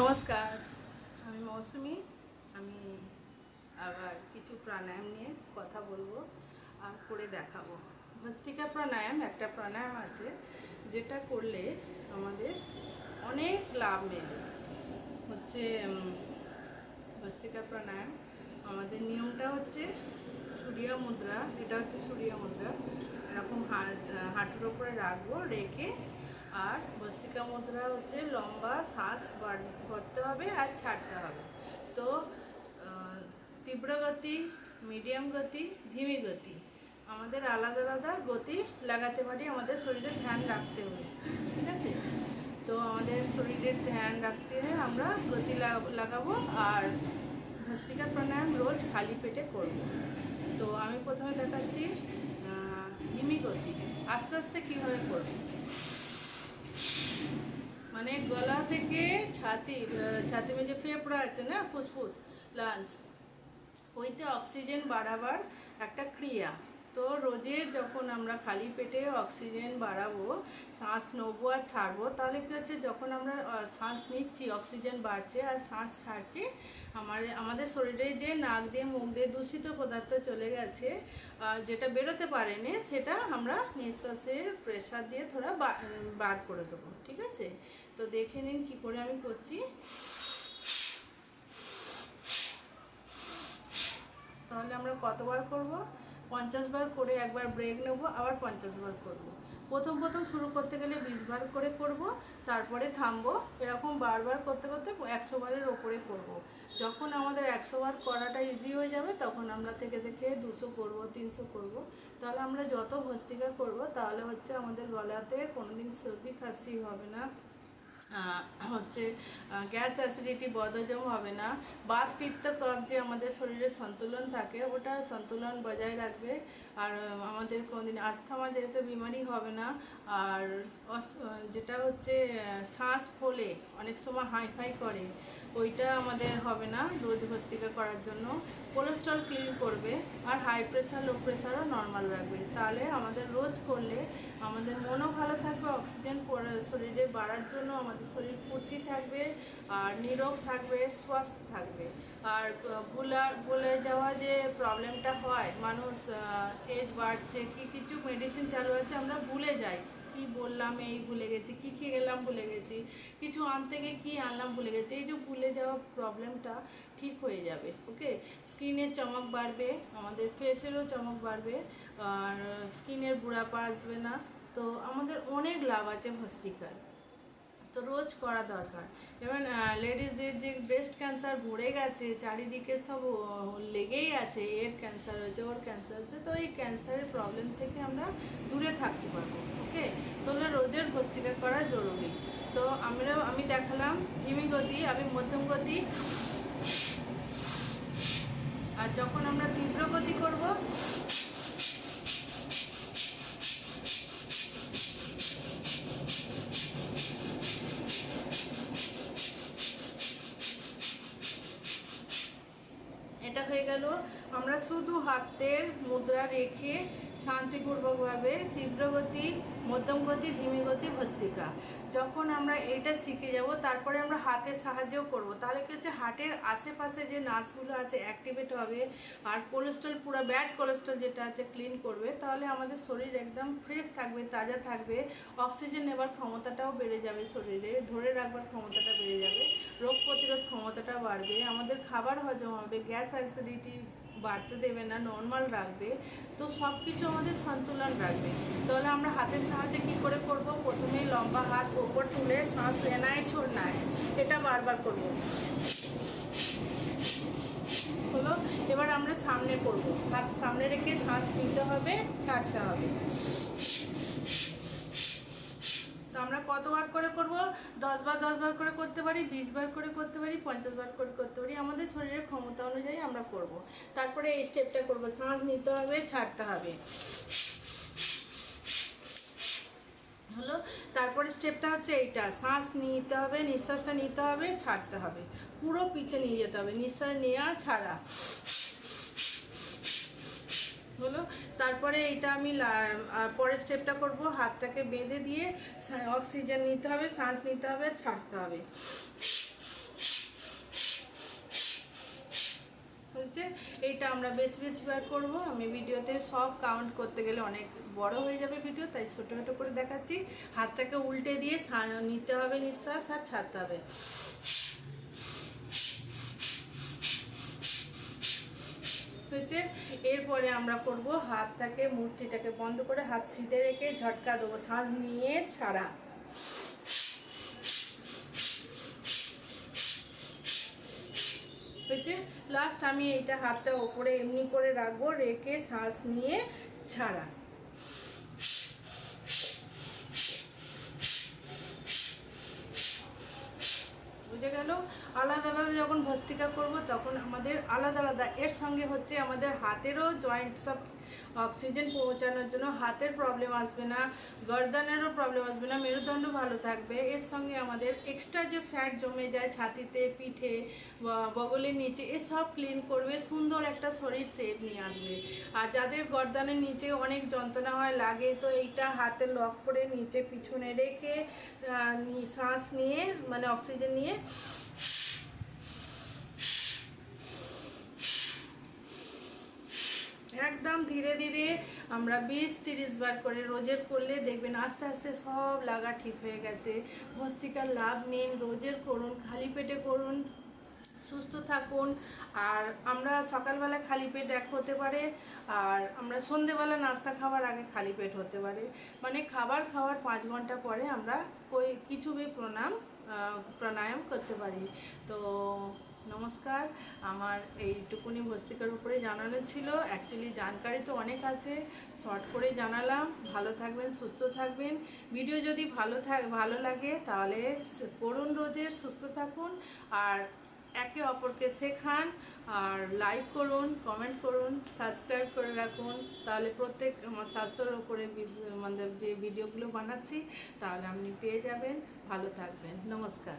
নমস্কার। আমি মৌসুমি। আমি আবার কিছু প্রাণায়াম নিয়ে কথা বলব আর করে দেখাবো। ভস্তিকা প্রাণায়াম একটা প্রাণায়াম আছে যেটা করলে আমাদের অনেক লাভ মেলে। হচ্ছে ভস্তিকা প্রাণায়াম আমাদের নিয়মটা হচ্ছে সূর্য মুদ্রা, এটা হচ্ছে সূর্য মুদ্রা। এরকম হাঁটুর ওপরে রাখব, রেখে আর ভস্তিকা মুদ্রা হচ্ছে লম্বা, শ্বাস ভরতে হবে আর ছাড়তে হবে। তো তীব্র গতি মিডিয়াম গতি, ধিমি গতি, আমাদের আলাদা আলাদা গতি লাগাতে পারি আমাদের শরীরে ধ্যান রাখতে হবে ঠিক আছে? তো আমাদের শরীরের ধ্যান রাখতে আমরা গতি লাগাবো আর ভস্তিকা প্রাণায়াম রোজ খালি পেটে করব। তো আমি প্রথমে দেখাচ্ছি ধিমি গতি, আস্তে আস্তে কীভাবে করব? মানে গলা থেকে ছাতি ছাতি মেঝে ফেফড়া আছে না, ফুসফুস, লাঞ্চ, ওইতে অক্সিজেন বাড়াবার একটা ক্রিয়া। তো রোজের যখন আমরা খালি পেটে অক্সিজেন বাড়াবো, শ্বাস নেব আর ছাড়বো, তাহলে কী হচ্ছে? যখন আমরা শ্বাস নিচ্ছি, অক্সিজেন বাড়ছে আর শ্বাস ছাড়ছি, আমার, আমাদের শরীরে যে নাক দিয়ে, মুখ দিয়ে দূষিত পদার্থ চলে গেছে যেটা বেরোতে পারেনি, সেটা আমরা নিঃশ্বাসের প্রেশার দিয়ে থোড়া বার করে দেবো, ঠিক আছে? তো দেখে নিন কী করে আমি করছি। তাহলে আমরা কতবার করব? পঞ্চাশ বার করে একবার ব্রেক নেব, আবার পঞ্চাশ বার করব। প্রথম প্রথম শুরু করতে গেলে বিশ বার করে করব, তারপরে থামবো, এরকম বারবার করতে করতে একশো বারের ওপরে করব। যখন আমাদের একশো বার করাটা ইজি হয়ে যাবে, তখন আমরা থেকে থেকে দুশো করব, তিনশো করব তাহলে আমরা যত ভস্তিকা করব, তাহলে হচ্ছে আমাদের গলাতে কোনোদিন সর্দি খাসি হবে না হচ্ছে গ্যাস অ্যাসিডিটি বদহজম হবে না। বাত পিত্ত কফ যে আমাদের শরীরে সন্তুলন থাকে, ওটা সন্তুলন বজায় রাখবে। আর আমাদের কোনোদিন আস্থমা যেসব বিমারি হবে না, আর যেটা হচ্ছে শ্বাস ফোলে অনেক সময় হাইফাই করে, ওইটা আমাদের হবে না রোজ ভস্তিকা করার জন্য। কোলেস্ট্রল ক্লিন করবে, আর হাই প্রেশার লো প্রেশারও নর্মাল রাখবে। তাহলে আমাদের রোজ করলে আমাদের মনও ভালো থাকবে অক্সিজেন শরীরে বাড়ার জন্য আমাদের শরীর ফুর্তি থাকবে আর নীরব থাকবে স্বাস্থ্য থাকবে। আর আহ, ভুলা ভুলে যাওয়া যে প্রবলেমটা হয় মানুষ এজ বাড়ছে কি কিছু মেডিসিন চালু আছে আমরা ভুলে যাই। কি বললাম এই ভুলে গেছি কি খেয়ে গেলাম ভুলে গেছি কিছু আনতে গিয়ে কী আনলাম ভুলে গেছি এই যে ভুলে যাওয়া প্রবলেমটা ঠিক হয়ে যাবে ওকে স্কিনের চমক বাড়বে আমাদের ফেসেরও চমক বাড়বে আর স্কিনের বুড়াপা আসবে না। তো আমাদের অনেক লাভ আছে ভস্তিকার তো রোজ করা দরকার। এবার লেডিসদের যে ব্রেস্ট ক্যান্সার ভরে গেছে, চারিদিকে সব লেগেই আছে, এর ক্যান্সার হয়েছে, ওর ক্যান্সার হচ্ছে তো এই ক্যান্সারের প্রবলেম থেকে আমরা দূরে থাকতে পারব ওকে তাহলে রোজের ভস্তিকা করা জরুরি। তো আমরা, আমি দেখালাম, ধিমি গতি, আমি মধ্যম গতি। আর যখন আমরা তীব্র গতি করব এটা হয়ে গেল আমরা শুধু হাতের মুদ্রা রেখে শান্তিপূর্বকভাবে তীব্র গতি মধ্যম গতি ধিমি গতি ভস্তিকা। যখন আমরা এটা শিখে যাব, তারপরে আমরা হাতের সাহায্যেও করব। তাহলে কি হচ্ছে? হাটের আশেপাশে যে নার্ভগুলো আছে অ্যাক্টিভেট হবে, আর কোলেস্ট্রল পুরো ব্যাড কোলেস্ট্রল যেটা আছে ক্লিন করবে, তাহলে আমাদের শরীর একদম ফ্রেশ থাকবে, তাজা থাকবে। অক্সিজেন নেবার ক্ষমতাটাও বেড়ে যাবে শরীরে, ধরে রাখবার ক্ষমতাটা বেড়ে যাবে, রোগ প্রতিরোধ ক্ষমতাটা বাড়বে, আমাদের খাবার হজম হবে গ্যাস অ্যাসিডিটি বাড়তে দেবে না নর্মাল রাখবে। তো সব কিছু আমাদের সন্তুলন রাখবে। তাহলে আমরা হাতের সাহায্যে কি করে করব? প্রথমে লম্বা হাত ওপর তুলে শ্বাস এনায় ছোড়নায়। এটা বারবার করব। হলো? এবার আমরা সামনে করব। হাত সামনে রেখে শ্বাস নিতে হবে, ছাড়তে হবে তো আমরা কতবার করে করব দশ বার দশ বার করে করতে পারি বিশ বার করে করতে পারি, পঞ্চাশ বার করে করতে পারি, আমাদের শরীরের ক্ষমতা অনুযায়ী আমরা করব। তারপরে এই স্টেপটা করব, শ্বাস নিতে হবে, ছাড়তে হবে। হলো? তারপরে স্টেপটা হচ্ছে এইটা, শ্বাস নিতে হবে, নিঃশ্বাসটা নিতে হবে, ছাড়তে হবে। পুরো পিছে নিয়ে যেতে হবে, নিঃশ্বাস নেওয়া ছাড়া। হলো। তারপরে এটা আমি পরের স্টেপটা করব, হাতটাকে বেঁধে দিয়ে অক্সিজেন নিতে হবে, শ্বাস নিতে হবে, ছাড়তে হবে। বুঝছে? এইটা আমরা বেশি বেশিবার করব। আমি ভিডিওতে সব কাউন্ট করতে গেলে অনেক বড় হয়ে যাবে ভিডিও তাই ছোটো ছোটো করে দেখাচ্ছি। হাতটাকে উল্টে দিয়ে নিতে হবে নিঃশ্বাস আর ছাড়তে হবে। হয়েছে। এরপরে আমরা করব হাতটাকে, মূর্তিটাকে বন্ধ করে হাত সিধে রেখে ঝটকা দেবো শ্বাস নিয়ে ছাড়া। হয়েছে? লাস্ট আমি এইটা হাতটা ওপরে এমনি করে রাখব, রেখে শ্বাস নিয়ে ছাড়া বুঝে গেল আলাদা আলাদা যখন ভস্তিকা করব, তখন আমাদের আলাদা আলাদা। এর সঙ্গে হচ্ছে আমাদের হাতেরও জয়েন্ট সব অক্সিজেন পৌঁছানোর জন্য হাতের প্রবলেম আসবে না, গর্দানেরও প্রবলেম আসবে না, মেরুদণ্ড ভালো থাকবে। এর সঙ্গে আমাদের এক্সট্রা যে ফ্যাট জমে যায় ছাতিতে, পিঠে বগলের নিচে এসব ক্লিন করবে, সুন্দর একটা শরীর শেপ নিয়ে আসবে। আর যাদের গর্দানের নিচে অনেক যন্ত্রণা হয়, লাগে, তো এইটা হাতে লক করে নিচে পিছনে রেখে শ্বাস নিয়ে মানে অক্সিজেন নিয়ে একদম ধীরে ধীরে আমরা বিশ তিরিশ বার করে রোজের করলে দেখবেন আস্তে আস্তে সব লাগা ঠিক হয়ে গেছে। ভস্তিকার লাভ নিন রোজের করুন, খালি পেটে করুন, সুস্থ থাকুন। আর আমরা সকালবেলা খালি পেট এক হতে পারে, আর আমরা সন্ধেবেলা নাস্তা খাওয়ার আগে খালি পেট হতে পারে। মানে খাবার খাওয়ার পাঁচ ঘণ্টা পরে আমরা ওই কিছু প্রণাম প্রাণায়াম করতে পারি। তো নমস্কার। আমার এইটুকুনি ভস্তিকার উপরে জানানো ছিল। অ্যাকচুয়ালি জানকারি তো অনেক আছে। শর্ট করে জানালাম। ভালো থাকবেন, সুস্থ থাকবেন। ভিডিও যদি ভালো থাক ভালো লাগে তাহলে করুন রোজের, সুস্থ থাকুন। আর একে অপরকে শেখান। আর লাইক করুন কমেন্ট করুন সাবস্ক্রাইব করে রাখুন। তাহলে প্রত্যেক আমার স্বাস্থ্যের উপরে মানে যে ভিডিওগুলো বানাচ্ছি, তাহলে আপনি পেয়ে যাবেন। ভালো থাকবেন। নমস্কার।